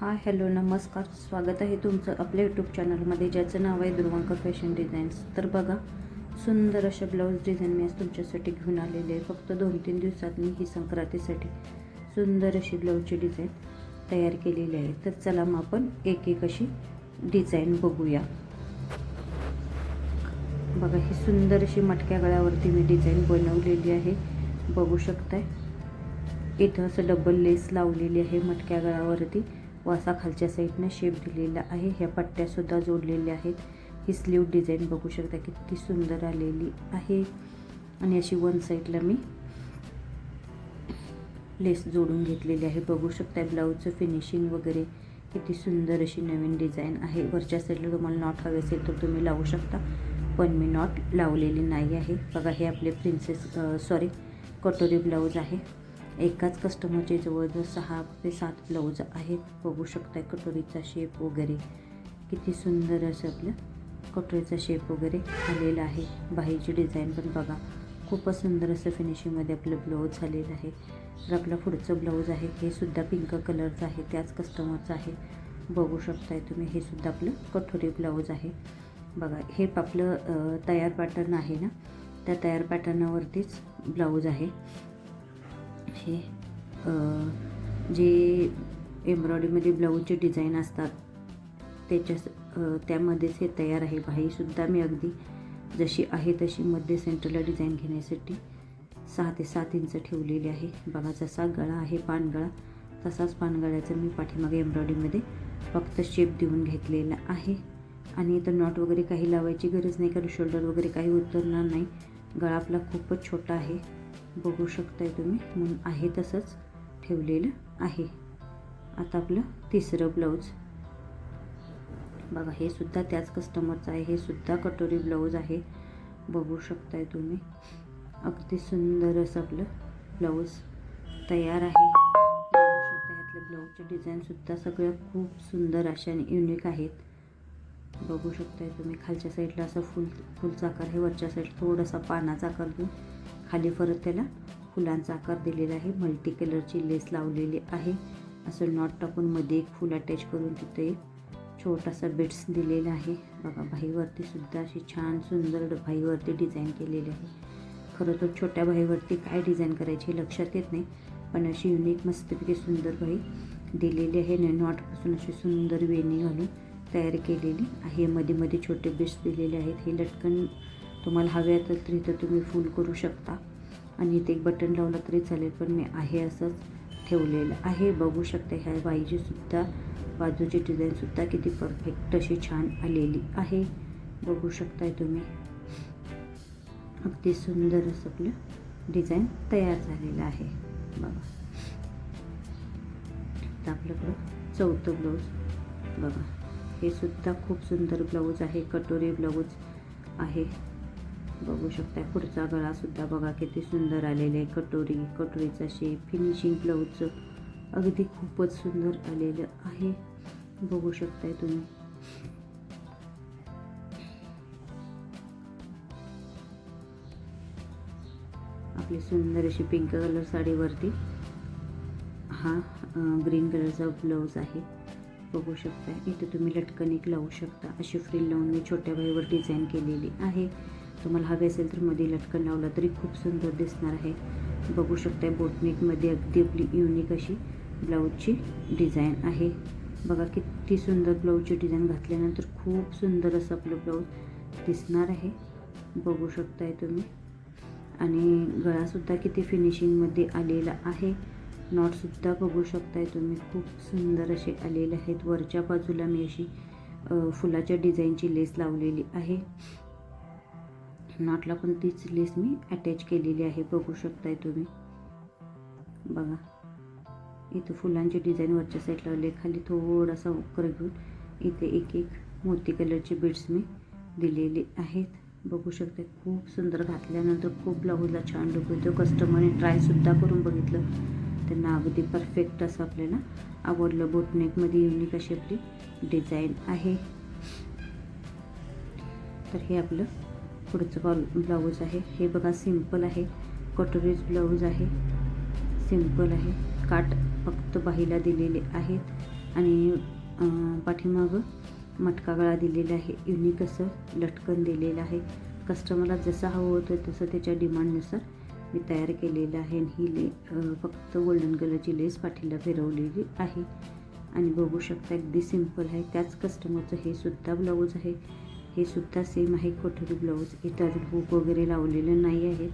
Hi hello नमस्कार. स्वागत आहे तुमचं आपल्या यूट्यूब चॅनलमध्ये ज्याचं नाव आहे दुर्वांकर फॅशन डिझाईन्स तर बघा सुंदर अशा ब्लाऊज डिझाईन मी आज तुमच्यासाठी घेऊन आलेले आहे. फक्त दोन तीन दिवसात मी ही संक्रांतीसाठी सुंदर अशी ब्लाऊजची डिझाईन तयार केलेली आहे. तर चला मग आपण एक एक अशी डिझाईन बघूया. बघा ही सुंदर अशी मटक्या गळ्यावरती मी डिझाईन बनवलेली आहे. बघू शकताय. इथं असं डबल लेस लावलेली आहे मटक्या व असा खालच्या साईडनं शेप दिलेला आहे. ह्या पट्ट्यासुद्धा जोडलेल्या आहेत. ही स्लीव डिझाईन बघू शकता किती सुंदर आलेली आहे. आणि अशी वन साईडला मी लेस जोडून घेतलेली आहे. बघू शकता ब्लाऊजचं फिनिशिंग वगैरे किती सुंदर अशी नवीन डिझाईन आहे. वरच्या साईडला तुम्हाला नॉट हवे असेल तर तुम्ही लावू शकता. पण मी नॉट लावलेली नाही आहे. बघा हे आपले प्रिन्सेस सॉरी कटोरी ब्लाऊज आहे. एकाच कस्टमरचे जवळजवळ सहा ते सात ब्लाऊज आहेत. बघू शकताय कटोरीचा शेप वगैरे. किती सुंदर असं आपलं कटोरीचा शेप वगैरे आलेला आहे. बाहीची डिझाईन पण बघा. खूपच सुंदर असं फिनिशिंगमध्ये आपलं ब्लाऊज झालेलं आहे. तर आपलं पुढचं ब्लाऊज आहे. हे सुद्धा पिंक कलरचं आहे. त्याच कस्टमरचं आहे. बघू शकताय तुम्ही. हे सुद्धा आपलं कठोरी ब्लाऊज आहे. बघा हे आपलं तयार पॅटर्न आहे ना? त्या तयार पॅटर्नावरतीच ब्लाऊज आहे. हे जे एम्ब्रॉयडरीमध्ये ब्लाऊजचे डिझाईन असतात त्याच्या त्यामध्येच हे तयार आहे. बाहीसुद्धा मी अगदी जशी आहे तशी मध्ये सेंटरला डिझाईन घेण्यासाठी सहा ते सात इंच ठेवलेली आहे. बघा जसा गळा आहे पानगळा तसाच पानगळ्याचं मी पाठीमागे एम्ब्रॉयडरीमध्ये फक्त शेप देऊन घेतलेला आहे. आणि इथं नॉट वगैरे काही लावायची गरज नाही कारण शोल्डर वगैरे काही उतरणार नाही. गळा आपला खूपच छोटा आहे. बघू शकताय तुम्ही. म्हणून आहे तसंच ठेवलेलं आहे. आता आपलं तिसरं ब्लाऊज. बघा हे सुद्धा त्याच कस्टमरचं आहे. हे सुद्धा कटोरी ब्लाऊज आहे. बघू शकताय तुम्ही. अगदी सुंदर असं आपलं ब्लाऊज तयार आहे. बघू शकता ह्यातल्या ब्लाऊजच्या डिझाईनसुद्धा सगळ्या खूप सुंदर अशा आणि युनिक आहेत. बघू शकताय तुम्ही खालच्या साईडला असं फुल फुलचा आकार हे वरच्या साईड थोडासा पानाचा आकार देऊन खाली परत त्याला फुलांचा आकार दिलेला आहे. मल्टी कलरची लेस लावलेली आहे. असं नॉट टाकून मध्ये एक फुल अटॅच करून तिथे एक छोटासा बिट्स दिलेला आहे. बघा भाईवरती सुद्धा अशी छान सुंदर भाईवरती डिझाईन केलेली आहे. खरं तर छोट्या भाईवरती काय डिझाईन करायची हे लक्षात येत नाही पण अशी युनिक मस्तपैकी सुंदर भाई दिलेली आहे. नॉटपासून अशी सुंदर वेणी घालून तयार केलेली आहे. मध्ये मध्ये छोटे बिट्स दिलेले आहेत. हे लटकन तुम्हाला हवे असेल तर इथं तुम्ही फुल करू शकता. आणि इथे एक बटन लावलं तरी चालेल पण मी आहे असंच ठेवलेलं आहे. बघू शकता ह्या बाईचीसुद्धा बाजूची डिझाईनसुद्धा किती परफेक्ट अशी छान आलेली आहे. बघू शकताय तुम्ही. अगदी सुंदर असं आपलं डिझाईन तयार झालेलं आहे. बघा. आता आपल्याकडं चौथं ब्लाऊज बघा. हे सुद्धा खूप सुंदर ब्लाऊज आहे कटोरी ब्लाऊज आहे. बघू शकता पुढचा गळासुद्धा बघा किती सुंदर आलेले आहे. कटोरी कटोरीचा शेप फिनिशिंग ब्लाऊजचं अगदी खूपच सुंदर आलेलं आहे. बघू शकताय तुम्ही. आपली सुंदर अशी पिंक कलर साडीवरती हा ग्रीन कलरचा ब्लाऊज आहे. बघू शकता इथे तुम्ही लटकन एक लावू शकता. अशी फ्रिल लावून मी छोट्या बाईवर डिझाईन केलेली आहे. तुम्हाला हवे असेल तर मध्ये लटकन लावला तरी खूप सुंदर दिसणार आहे. बघू शकता बोटनेकमध्ये अगदी आपली युनिक अशी ब्लाऊजची डिझाईन आहे. बघा किती सुंदर ब्लाऊजची डिझाईन घातल्यानंतर खूप सुंदर असं आपलं ब्लाऊज दिसणार आहे. बघू शकताय तुम्ही. आणि गळासुद्धा किती फिनिशिंगमध्ये आलेला आहे. नॉटसुद्धा बघू शकताय तुम्ही. खूप सुंदर असे आलेले आहेत. वरच्या बाजूला मी अशी फुलाच्या डिझाईनची लेस लावलेली आहे. नॉटला पण तीच लेस मी अटॅच केलेली आहे. बघू शकताय तुम्ही. बघा. इथं फुलांची डिझाईन वरच्या साईड लावली खाली थोडासा उकर घेऊन इथे एक एक मोती कलरचे बीड्स मी दिलेले आहेत. बघू शकते खूप सुंदर घातल्यानंतर खूप ब्लाऊजला छान लुक येतो कस्टमरने ट्रायसुद्धा करून बघितलं. त्यांना अगदी परफेक्ट असं आपल्याला आवडलं. बोटनेकमध्ये युनिक अशी आपली डिझाईन आहे. तर हे आपलं पुढचं कॉल ब्लाऊज आहे. हे बघा सिंपल आहे. कटोरीज ब्लाऊज आहे. सिंपल आहे. काट फक्त बाहीला दिलेले आहेत. आणि पाठीमागं मटका गळा दिलेला आहे. युनिक असं लटकन दिलेलं आहे. कस्टमरला जसं हवं होतं तसं त्याच्या डिमांडनुसार मी तयार केलेलं आहे. आणि ही ले फक्त गोल्डन कलरची लेस पाठीला फिरवलेली आहे. आणि बघू शकता अगदी सिंपल आहे. त्याच कस्टमरचं हे सुद्धा ब्लाऊज आहे. हे सुद्धा सेम आहे. कोठरी ब्लाऊज इथं अजून हुक वगैरे लावलेले नाही आहेत.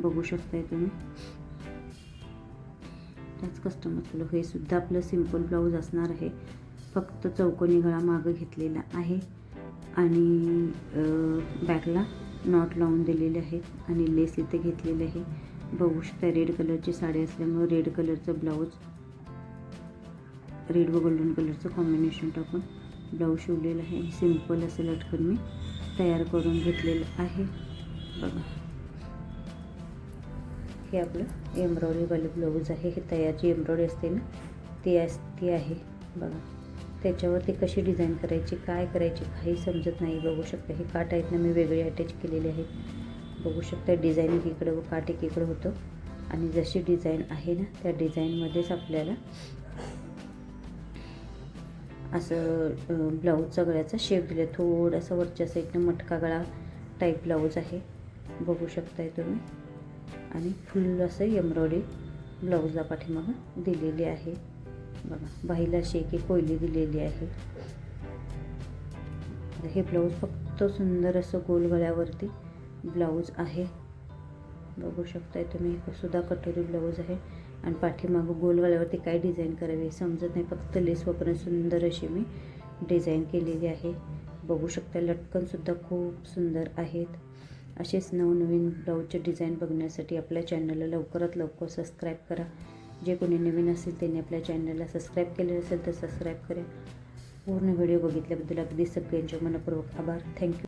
बघू शकताय तुम्ही. त्याच कस्टमरचं हे सुद्धा आपलं सिंपल ब्लाऊज असणार आहे. फक्त चौकोनी गळा मागं घेतलेला आहे. आणि बॅकला नॉट लावून दिलेले आहेत. आणि लेस इथे घेतलेले आहे. बघू शकता रेड कलरची साडी असल्यामुळे रेड कलरचं ब्लाऊज रेड व गोल्डन कलरचं कॉम्बिनेशन टाकून. ब्लाऊज शिवलेलं आहे. सिंपल असं लटकन मी तयार करून घेतलेलं आहे. बघा. हे आपलं एम्ब्रॉयडरीवाले ब्लाऊज आहे. हे तयारची एम्ब्रॉयडरी असते ना ती अस ती आहे. बघा. त्याच्यावरती कशी डिझाईन करायची काय करायची काही समजत नाही. बघू शकता हे काट आहेत ना मी वेगळे अटॅच केलेले आहेत बघू शकता डिझाईन एकीकडं व काट एकीकडं होतं. आणि जशी डिझाईन आहे ना त्या डिझाईनमध्येच आपल्याला असं ब्लाऊज सगळ्याचा शेप दिला. थोडासा वरच्या साईडनं मटका गळा टाईप ब्लाऊज आहे. बघू शकताय तुम्ही. आणि फुल असं एम्ब्रॉयडरी ब्लाऊजला पाठीमागं दिलेली आहे. बघा बाईला शेक एक कोयली दिलेली आहे. हे ब्लाऊज फक्त सुंदर असं गोल गळ्यावरती ब्लाऊज आहे. बघू शकताय तुम्ही सुद्धा कटोरी ब्लाऊज आहे. आणि पाठीमागं गोल काय डिझाईन करावी समजत नाही. फक्त लेस वापरून सुंदर अशी मी डिझाईन केलेली आहे. बघू शकता लटकनसुद्धा खूप सुंदर आहेत. असेच नवनवीन ब्लाऊजचे डिझाईन बघण्यासाठी आपल्या चॅनलला लवकरात लवकर सबस्क्राईब करा. जे कोणी नवीन असेल त्यांनी आपल्या चॅनलला सबस्क्राईब केले असेल तर सबस्क्राईब करा. पूर्ण व्हिडिओ बघितल्याबद्दल अगदी सगळ्यांचे मनपूर्वक आभार. थँक्यू